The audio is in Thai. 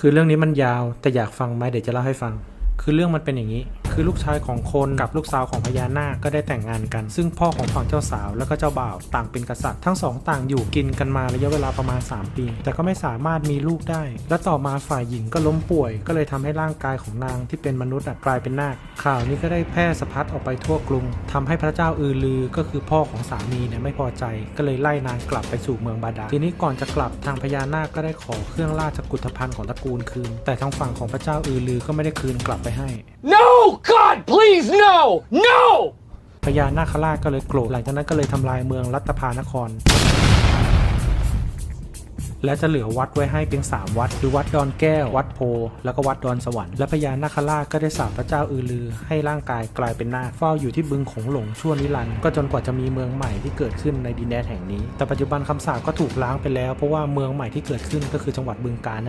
คือเรื่องนี้มันยาวแต่อยากฟังไหมเดี๋ยวจะเล่าให้ฟัง คือเรื่องมันเป็นอย่างนี้ คือลูกชายของคนกับลูกสาวของพญานาคก็ได้แต่งงานกัน ซึ่งพ่อของฝั่งเจ้าสาวแล้วก็เจ้าบ่าวต่างเป็นกษัตริย์ทั้งสองต่างอยู่กินกันมาระยะเวลาประมาณ 3 ปี แต่ก็ไม่สามารถมีลูกได้ และต่อมาฝ่ายหญิงก็ล้มป่วย ก็เลยทำให้ร่างกายของนางที่เป็นมนุษย์กลายเป็นนาคข่าวนี้ก็ได้แพร่สะพัดออกไปทั่วกรุงทำให้พระเจ้าอือลือก็คือพ่อของสามีเนี่ยไม่พอใจ ก็เลยไล่นางกลับไปสู่เมืองบาดาลทีนี้ก่อนจะกลับทางพญานาคก็ได้ขอเครื่องราชกุฏภัณฑ์ของตระกูลคืน แต่ทางฝั่งของพระเจ้าอือลือก็ไม่ได้คืนกลับไปให้ No! God, please, no! No! พญานาคราชก็เลยโกรธหลังจากนั้นก็เลยทำลายเมืองรัตภานคร และจะเหลือวัดไว้ให้เพียง3วัดคือวัดดอนแก้ว วัดโพ แล้วก็วัดดอนสวรรค์และพญานาคราชก็ได้สาปพระเจ้าอือลือ ให้ร่างกายกลายเป็นนาคเฝ้าอยู่ที่บึงของหลงชั่วนิรันดร์ก็จนกว่าจะมีเมืองใหม่ที่เกิดขึ้นในดินแดนแห่งนี้ แต่ปัจจุบันคำสาปก็ถูกล้างไปแล้วเพราะว่าเมืองใหม่ที่เกิดขึ้นก็คือจังหวัดบึงกาฬ